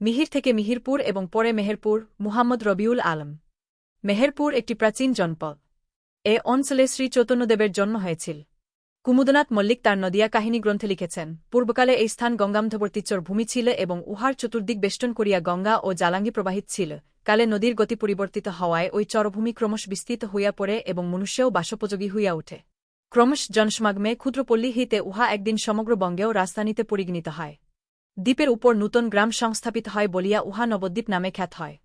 মিহির থেকে মিহিরপুর এবং পরে মেহেরপুর, মুহাম্মদ রবিউল আলম। মেহেরপুর একটি প্রাচীন জনপদ। এ অঞ্চলে শ্রী চৈতন্যদেবের জন্ম হয়েছিল। কুমুদনাথ মল্লিক তার নদিয়া কাহিনী গ্রন্থে লিখেছেন, পূর্বকালে এই স্থান গঙ্গামধবর্তীচর ভূমি ছিল এবং উহার চতুর্দিক বেষ্টন করিয়া গঙ্গা ও জালাঙ্গি প্রবাহিত ছিল। কালে নদীর গতি পরিবর্তিত হওয়ায় ওই চরভূমি ক্রমশ বিস্তৃত হইয়া পড়ে এবং মনুষ্যও বাসোপযোগী হইয়া ওঠে ক্রমশ জনসমাগমে ক্ষুদ্রপল্লী হইতে উহা একদিন সমগ্র বঙ্গেও রাজধানীতে পরিগণিত হয়। দ্বীপের উপর নূতন গ্রাম সংস্থাপিত হয় বলিয়া উহা নবদ্বীপ নামে খ্যাত হয়।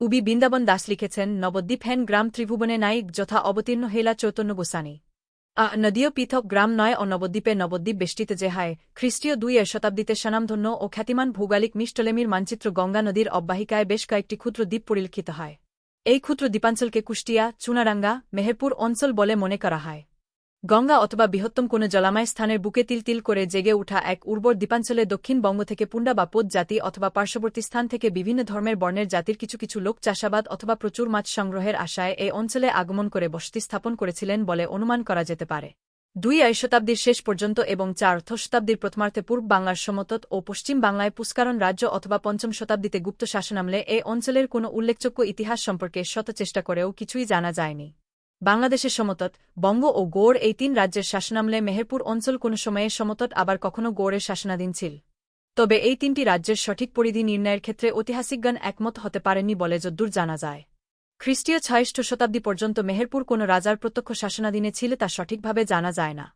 উবি বৃন্দাবন দাস লিখেছেন, নবদ্বীপ হেন গ্রাম ত্রিভুবনে নাইক যথা অবতীর্ণ হেলা চৈতন্য গোসানী আ, নদীয় পৃথক গ্রাম নয় ও নবদ্বীপে নবদ্বীপ বেষ্টিতে যে হয়। খ্রিস্টীয় দুই এর শতাব্দীতে স্বনামধন্য ও খ্যাতিমান ভৌগোলিক মিষ্টলেমির মানচিত্র গঙ্গা নদীর অব্যাহিকায় বেশ কয়েকটি ক্ষুদ্র দ্বীপ পরিলক্ষিত হয়। এই ক্ষুদ্র দ্বীপাঞ্চলকে কুষ্টিয়া, চুনারাঙ্গা, মেহেরপুর অঞ্চল বলে মনে করা হয়। গঙ্গা অথবা বৃহত্তম কোনো জলাময় স্থানের বুকে তিল তিল করে জেগে ওঠা এক উর্বর দ্বীপাঞ্চলে দক্ষিণবঙ্গ থেকে পুণ্ডা বা পোত জাতি অথবা পার্শ্ববর্তী স্থান থেকে বিভিন্ন ধর্মের বর্ণের জাতির কিছু কিছু লোক চাষাবাদ অথবা প্রচুর মাছ সংগ্রহের আশায় এই অঞ্চলে আগমন করে বসতি স্থাপন করেছিলেন বলে অনুমান করা যেতে পারে। দুই আয় শতাব্দীর শেষ পর্যন্ত এবং চার শতাব্দীর প্রথমার্থে পূর্ব বাংলার সমতট ও পশ্চিম বাংলায় পুষ্কারণ রাজ্য অথবা পঞ্চম শতাব্দীতে গুপ্ত শাসনামলে এই অঞ্চলের কোনো উল্লেখযোগ্য ইতিহাস সম্পর্কে শত চেষ্টা করেও কিছুই জানা যায়নি। বাংলাদেশের সমতট, বঙ্গ ও গৌড় এই তিন রাজ্যের শাসনামলে মেহেরপুর অঞ্চল কোনো সময়ে সমতট, আবার কখনও গৌড়ের শাসনাধীন ছিল। তবে এই তিনটি রাজ্যের সঠিক পরিধি নির্ণয়ের ক্ষেত্রে ঐতিহাসিকগণ একমত হতে পারেননি বলে যদ্দূর জানা যায়। খ্রিস্টীয় ছয়ষ্ঠ শতাব্দী পর্যন্ত মেহেরপুর কোনো রাজার প্রত্যক্ষ শাসনাধীনে ছিল তা সঠিকভাবে জানা যায় না।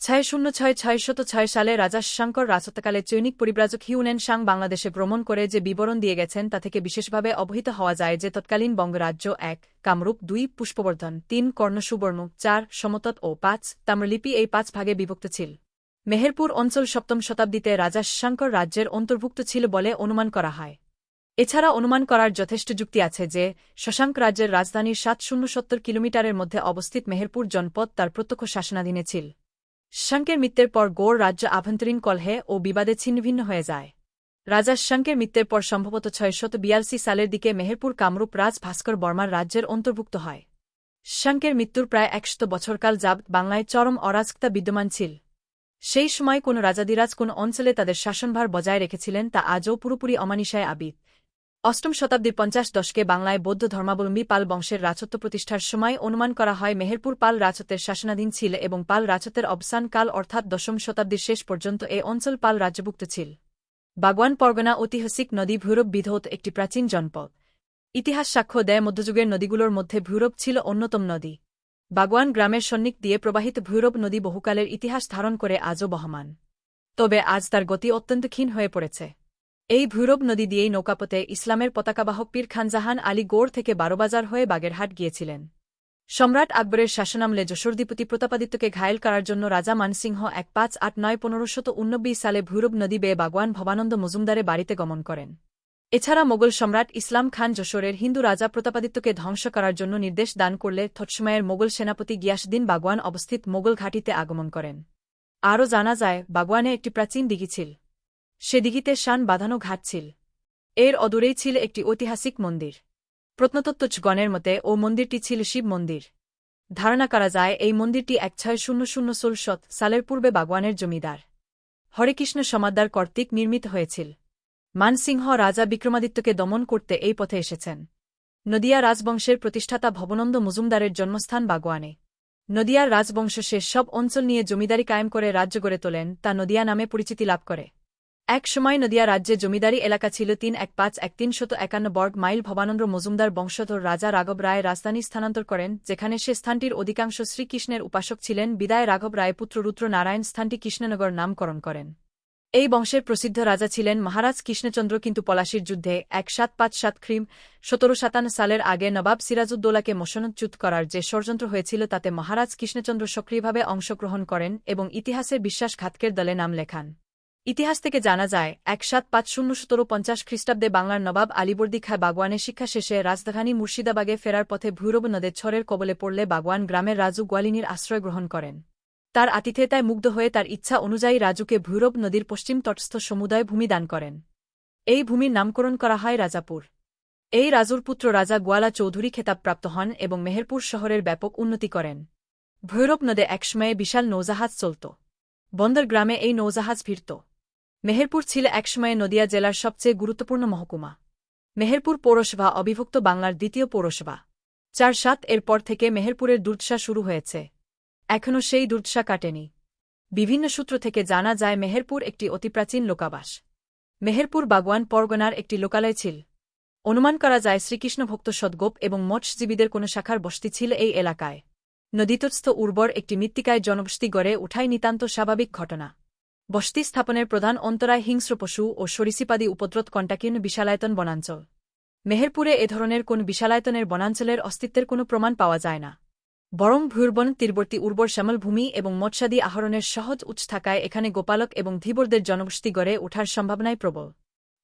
ছয় শূন্য ছয় ছয়শত ছয় সালে রাজা শঙ্কর রাজত্বকালে চৈনিক পরিব্রাজক হিউনেন সাং বাংলাদেশে ভ্রমণ করে যে বিবরণ দিয়ে গেছেন, তা থেকে বিশেষভাবে অবহিত হওয়া যায় যে তৎকালীন বঙ্গরাজ্য এক, কামরূপ দুই, পুষ্পবর্ধন তিন, কর্ণসুবর্ণ চার, সমতট ও পাঁচ, তাম্রলিপি এই পাঁচ ভাগে বিভক্ত ছিল। মেহেরপুর অঞ্চল সপ্তম শতাব্দীতে রাজা শঙ্কর রাজ্যের অন্তর্ভুক্ত ছিল বলে অনুমান করা হয়। এছাড়া অনুমান করার যথেষ্ট যুক্তি আছে যে, শশাঙ্ক রাজ্যের রাজধানীর সাত শূন্য সত্তর কিলোমিটারের মধ্যে অবস্থিত মেহেরপুর জনপদ তার প্রত্যক্ষ শাসনাধীনে ছিল। শঙ্কের মৃত্যের পর গোড় রাজ্য আভ্যন্তরীণ কলহে ও বিবাদে ছিন্নভিন্ন হয়ে যায়। রাজা শঙ্কের মৃত্যের পর সম্ভবত ছয়শত বিয়ালসি সালের দিকে মেহেরপুর কামরূপ রাজ ভাস্কর বর্মার রাজ্যের অন্তর্ভুক্ত হয়। শঙ্কের মৃত্যুর প্রায় একশত বছরকাল যাব বাংলায় চরম অরাজকতা বিদ্যমান ছিল। সেই সময় কোন রাজাদিরাজ কোন অঞ্চলে তাদের শাসনভার বজায় রেখেছিলেন তা আজও পুরোপুরি অমানিসায় আবিদ অষ্টম শতাব্দীর পঞ্চাশ দশকে বাংলায় বৌদ্ধ ধর্মাবলম্বী পাল বংশের রাজত্ব প্রতিষ্ঠার সময় অনুমান করা হয়, মেহেরপুর পাল রাজত্বের শাসনাধীন ছিল এবং পাল রাজত্বের অবসানকাল অর্থাৎ দশম শতাব্দীর শেষ পর্যন্ত এ অঞ্চল পাল রাজ্যভুক্ত ছিল। বাগওয়ান পরগনা ঐতিহাসিক নদী ভৈরব বিধৌত একটি প্রাচীন জনপদ। ইতিহাস সাক্ষ্য দেয়, মধ্যযুগের নদীগুলোর মধ্যে ভৈরব ছিল অন্যতম নদী। বাগওয়ান গ্রামের সন্নিক দিয়ে প্রবাহিত ভৈরব নদী বহুকালের ইতিহাস ধারণ করে আজও বহমান। তবে আজ তার গতি অত্যন্ত ক্ষীণ হয়ে পড়েছে। এই ভৈরব নদী দিয়েই নৌকাপথে ইসলামের পতাকাবাহক পীর খানজাহান আলী গোড় থেকে বারোবাজার হয়ে বাগেরহাট গিয়েছিলেন। সম্রাট আকবরের শাসনামলে যশোরদীপতি প্রতাপাদিত্যকে ঘায়েল করার জন্য রাজা মানসিংহ এক পাঁচ আট নয় পনেরোশত উনব্বই সালে ভৈরব নদী বেয়ে বাগওয়ান ভবানন্দ মজুমদারে বাড়িতে গমন করেন। এছাড়া মোগল সম্রাট ইসলাম খান যশোরের হিন্দু রাজা প্রতাপাদিত্যকে ধ্বংস করার জন্য নির্দেশ দান করলে থটসময়ের মোগল সেনাপতি গিয়াসদিন বাগওয়ান অবস্থিত মোগল ঘাটিতে আগমন করেন। আরও জানা যায়, বাগওয়ানে একটি প্রাচীন দিঘি ছিল। সে দিঘিতে শান বাঁধানো ঘাট ছিল। এর অদূরেই ছিল একটি ঐতিহাসিক মন্দির। প্রত্নতত্ত্বগণের মতে, ও মন্দিরটি ছিল শিব মন্দির। ধারণা করা যায়, এই মন্দিরটি এক ছয় শূন্য শূন্য ষোলশত সালের পূর্বে বাগওয়ানের জমিদার। হরেকৃষ্ণ সমাদ্দার কর্তৃক নির্মিত হয়েছিল। মানসিংহ রাজা বিক্রমাদিত্যকে দমন করতে এই পথে এসেছেন। নদিয়া রাজবংশের প্রতিষ্ঠাতা ভবনন্দ মজুমদারের জন্মস্থান বাগওয়ানে। নদিয়ার রাজবংশ শেষ সব অঞ্চল নিয়ে জমিদারি কায়েম করে রাজ্য গড়ে তোলেন, তা নদিয়া নামে পরিচিতি লাভ করে। এক সময় নদিয়া রাজ্যে জমিদারি এলাকা ছিল তিন এক পাঁচ এক তিন শত একান্ন বর্গ মাইল। ভবানন্দ্র মজুমদার বংশধর রাজা রাঘব রায় রাজধানী স্থানান্তর করেন, যেখানে সে স্থানটির অধিকাংশ শ্রীকৃষ্ণের উপাসক ছিলেন। বিদায় রাঘব রায় পুত্র রুদ্র নারায়ণ স্থানটি কৃষ্ণনগর নামকরণ করেন। এই বংশের প্রসিদ্ধ রাজা ছিলেন মহারাজ কৃষ্ণচন্দ্র, কিন্তু পলাশির যুদ্ধে এক সাত পাঁচ সাত খ্রিম সতেরো সাতান্ন সালের আগে নবাব সিরাজউদ্দৌলাকে মোশনচ্যুত করার যে ষড়যন্ত্র হয়েছিল, তাতে মহারাজ কৃষ্ণচন্দ্র সক্রিয়ভাবে অংশগ্রহণ করেন এবং ইতিহাসে বিশ্বাসঘাতকের দলে নাম লেখান। ইতিহাস থেকে জানা যায়, এক সাত পাঁচ শূন্য সতেরো পঞ্চাশ খ্রিস্টাব্দে বাংলার নবাব আলিবর্দি খায় বাগওয়ানে শিক্ষা শেষে রাজধানী মুর্শিদাবাগে ফেরার পথে ভৈরব নদের ছড়ের কবলে পড়লে বাগওয়ান গ্রামের রাজু গোয়ালিনীর আশ্রয় গ্রহণ করেন। তার আতিথেয়তায় মুগ্ধ হয়ে তার ইচ্ছা অনুযায়ী রাজুকে ভৈরব নদীর পশ্চিম তটস্থ সমুদয় ভূমি দান করেন। এই ভূমির নামকরণ করা হয় রাজাপুর। এই রাজুর পুত্র রাজা গোয়ালা চৌধুরী খেতাবপ্রাপ্ত হন এবং মেহেরপুর শহরের ব্যাপক উন্নতি করেন। ভৈরব নদে একসময়ে বিশাল নৌজাহাজ চলত। বন্দর গ্রামে এই নৌজাহাজ ফিরত মেহেরপুর ছিল একসময়ে নদিয়া জেলার সবচেয়ে গুরুত্বপূর্ণ মহকুমা। মেহেরপুর পৌরসভা অবিভক্ত বাংলার দ্বিতীয় পৌরসভা। চার সাত এর পর থেকে মেহেরপুরের দুর্দশা শুরু হয়েছে। এখনও সেই দুর্দশা কাটেনি। বিভিন্ন সূত্র থেকে জানা যায়, মেহেরপুর একটি অতিপ্রাচীন লোকাবাস। মেহেরপুর বাগওয়ান পরগনার একটি লোকালয় ছিল। অনুমান করা যায়, শ্রীকৃষ্ণ ভক্ত সদ্গোপ এবং মৎস্যজীবীদের কোনো শাখার বসতি ছিল এই এলাকায়। নদীতস্থ উর্বর একটি মৃত্তিকায় জনবসতি গড়ে উঠাই নিতান্ত স্বাভাবিক ঘটনা। বসতি স্থাপনের প্রধান অন্তরায় হিংস্র পশু ও সরিসিপাদি উপদ্রত কণ্টাকীর্ণ বিশালায়তন বনাঞ্চল। মেহেরপুরে এ ধরনের কোন বিশালায়তনের বনাঞ্চলের অস্তিত্বের কোনো প্রমাণ পাওয়া যায় না। বরং ভূর্বন তীরবর্তী উর্বর শ্যামলভূমি এবং মৎস্যাদি আহরণের সহজ উচ্চ থাকায় এখানে গোপালক এবং ধীবরদের জনবসতি গড়ে ওঠার সম্ভাবনাই প্রবল।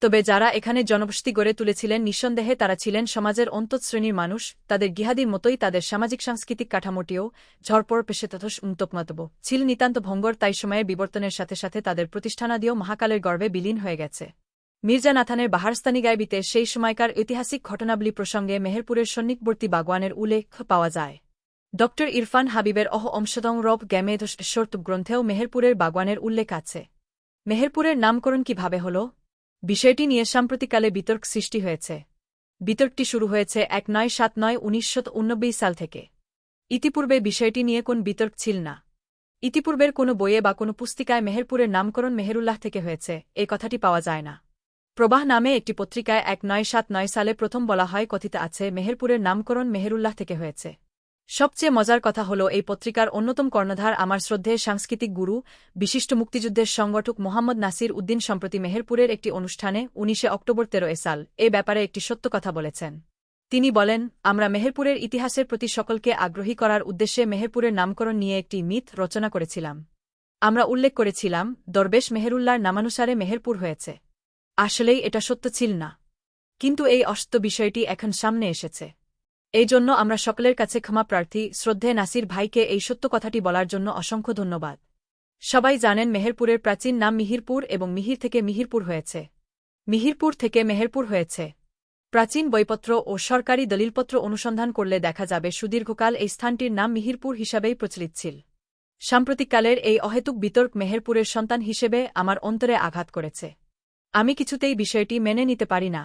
তবে যারা এখানে জনবসতি গড়ে তুলেছিলেন নিঃসন্দেহে তারা ছিলেন সমাজের অন্তঃশ্রেণীর মানুষ, তাদের গিহাদির মতোই তাদের সামাজিক সাংস্কৃতিক কাঠামোটিও ঝড়পড় পেশে তথস উন্তকমাতব ছিল নিতান্ত ভঙ্গর তাই সময়ের বিবর্তনের সাথে সাথে তাদের প্রতিষ্ঠানাদিও মহাকালের গর্বে বিলীন হয়ে গেছে। মির্জা নাথানের বাহারস্তানি গায়বিতে সেই সময়কার ঐতিহাসিক ঘটনাবলী প্রসঙ্গে মেহেরপুরের সন্নিকবর্তী বাগওয়ানের উল্লেখ পাওয়া যায়। ড. ইরফান হাবিবের অহ অংশদং রব গ্যামেধস গ্রন্থেও মেহেরপুরের বাগওয়ানের উল্লেখ আছে। মেহেরপুরের নামকরণ কীভাবে হল? বিষয়টি নিয়ে সাম্প্রতিককালে বিতর্ক সৃষ্টি হয়েছে। বিতর্কটি শুরু হয়েছে এক নয় সাত নয় উনিশশো সাল থেকে। ইতিপূর্বে বিষয়টি নিয়ে কোন বিতর্ক ছিল না। ইতিপূর্বের কোনো বইয়ে বা কোনো পুস্তিকায় মেহেরপুরের নামকরণ মেহেরুল্লাহ থেকে হয়েছে, এ কথাটি পাওয়া যায় না। প্রবাহ নামে একটি পত্রিকায় এক নয় সাত নয় সালে প্রথম বলা হয় কথিত আছে, মেহেরপুরের নামকরণ মেহেরুল্লাহ থেকে হয়েছে। সবচেয়ে মজার কথা হল, এই পত্রিকার অন্যতম কর্ণধার আমার শ্রদ্ধেয় সাংস্কৃতিক গুরু, বিশিষ্ট মুক্তিযুদ্ধের সংগঠক মোহাম্মদ নাসির উদ্দিন সম্প্রতি মেহেরপুরের একটি অনুষ্ঠানে উনিশে অক্টোবর তেরো এ সাল এ ব্যাপারে একটি সত্য কথা বলেছেন। তিনি বলেন, আমরা মেহেরপুরের ইতিহাসের প্রতি সকলকে আগ্রহী করার উদ্দেশ্যে মেহেরপুরের নামকরণ নিয়ে একটি মিথ রচনা করেছিলাম। আমরা উল্লেখ করেছিলাম, দরবেশ মেহেরুল্লার নামানুসারে মেহেরপুর হয়েছে। আসলেই এটা সত্য ছিল না। কিন্তু এই অস্ত বিষয়টি এখন সামনে এসেছে। এই জন্য আমরা সকলের কাছে ক্ষমা প্রার্থী শ্রদ্ধে নাসির ভাইকে এই সত্য কথাটি বলার জন্য অসংখ্য ধন্যবাদ। সবাই জানেন মেহেরপুরের প্রাচীন নাম মিহিরপুর এবং মিহির থেকে মিহিরপুর হয়েছে। মিহিরপুর থেকে মেহেরপুর হয়েছে। প্রাচীন বইপত্র ও সরকারি দলিলপত্র অনুসন্ধান করলে দেখা যাবে সুদীর্ঘকাল এই স্থানটির নাম মিহিরপুর হিসাবেই প্রচলিত ছিল। সাম্প্রতিককালের এই অহেতুক বিতর্ক মেহেরপুরের সন্তান হিসেবে আমার অন্তরে আঘাত করেছে। আমি কিছুতেই বিষয়টি মেনে নিতে পারি না।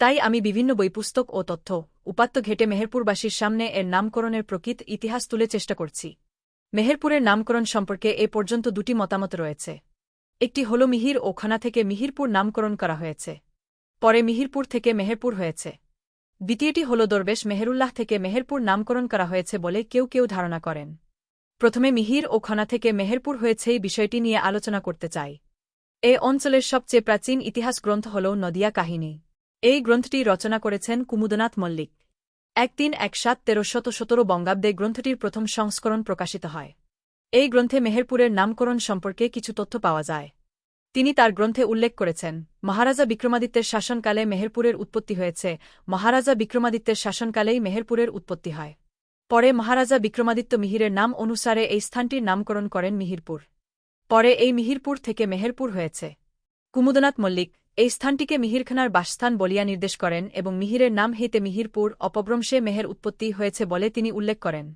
তাই আমি বিভিন্ন বই পুস্তক ও তথ্য উপাত্ত ঘেটে মেহেরপুরবাসীর সামনে এর নামকরণের প্রকৃত ইতিহাস তুলে চেষ্টা করছি। মেহেরপুরের নামকরণ সম্পর্কে এ পর্যন্ত দুটি মতামত রয়েছে। একটি হল মিহির ওখানা থেকে মিহিরপুর নামকরণ করা হয়েছে। পরে মিহিরপুর থেকে মেহেরপুর হয়েছে। দ্বিতীয়টি হল দরবেশ মেহেরুল্লাহ থেকে মেহেরপুর নামকরণ করা হয়েছে বলে কেউ কেউ ধারণা করেন। প্রথমে মিহির ও খানা থেকে মেহেরপুর হয়েছে এই বিষয়টি নিয়ে আলোচনা করতে চাই। এ অঞ্চলের সবচেয়ে প্রাচীন ইতিহাস গ্রন্থ হল নদিয়া কাহিনী। এই গ্রন্থটি রচনা করেছেন কুমুদনাথ মল্লিক। এক তিন এক সাত তেরোশত সতেরো বঙ্গাব্দে গ্রন্থটির প্রথম সংস্করণ প্রকাশিত হয়। এই গ্রন্থে মেহেরপুরের নামকরণ সম্পর্কে কিছু তথ্য পাওয়া যায়। তিনি তার গ্রন্থে উল্লেখ করেছেন, মহারাজা বিক্রমাদিত্যের শাসনকালে মেহেরপুরের উৎপত্তি হয়েছে, মহারাজা বিক্রমাদিত্যের শাসনকালেই মেহেরপুরের উৎপত্তি হয়। পরে মহারাজা বিক্রমাদিত্য মিহিরের নাম অনুসারে এই স্থানটির নামকরণ করেন মিহিরপুর। পরে এই মিহিরপুর থেকে মেহেরপুর হয়েছে। কুমুদনাথ মল্লিক এই স্থানটিকে মিহিরখানার বাসস্থান বলিয়া নির্দেশ করেন এবং মিহিরের নাম হইতে মিহিরপুর, অপভ্রংশে মেহের উৎপত্তি হয়েছে বলে তিনি উল্লেখ করেন।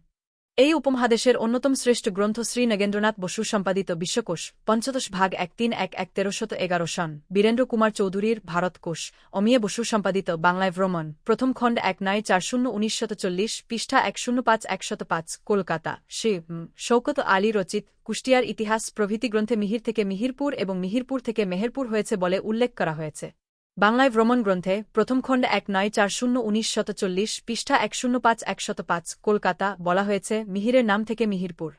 এই উপমহাদেশের অন্যতম শ্রেষ্ঠ গ্রন্থ শ্রী নগেন্দ্রনাথ বসু সম্পাদিত বিশ্বকোষ, পঞ্চদশ ভাগ এক তিন এক এক তেরোশত এগারো সন, বীরেন্দ্র কুমার চৌধুরীর ভারতকোষ অমিয়া বসু সম্পাদিত বাংলায় ভ্রমণ, প্রথম খণ্ড এক নয় চার শূন্য উনিশশত চল্লিশ, পৃষ্ঠা এক শূন্য পাঁচ একশত পাঁচ, কলকাতা শ্রী শৌকত আলী রচিত কুষ্টিয়ার ইতিহাস প্রভৃতি গ্রন্থে মিহির থেকে মিহিরপুর এবং মিহিরপুর থেকে মেহেরপুর হয়েছে বলে উল্লেখ করা হয়েছে। বাংলায় ভ্রমণ গ্রন্থে প্রথম খণ্ড এক নয় চার শূন্য উনিশ শত চল্লিশ পৃষ্ঠা এক শূন্য পাঁচ একশত পাঁচ কলকাতা, বলা হয়েছে মিহিরের নাম থেকে মিহিরপুর।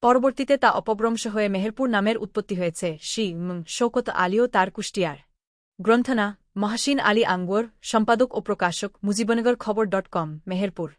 পরবর্তীতে তা অপভ্রংশ হয়ে মেহেরপুর নামের উৎপত্তি হয়েছে। শি. শৌকত আলীও তার কুষ্টিয়ার। গ্রন্থনা মহাসিন আলী আঙ্গুর, সম্পাদক ও প্রকাশক, মুজিবনগর খবর ডট কম, মেহেরপুর।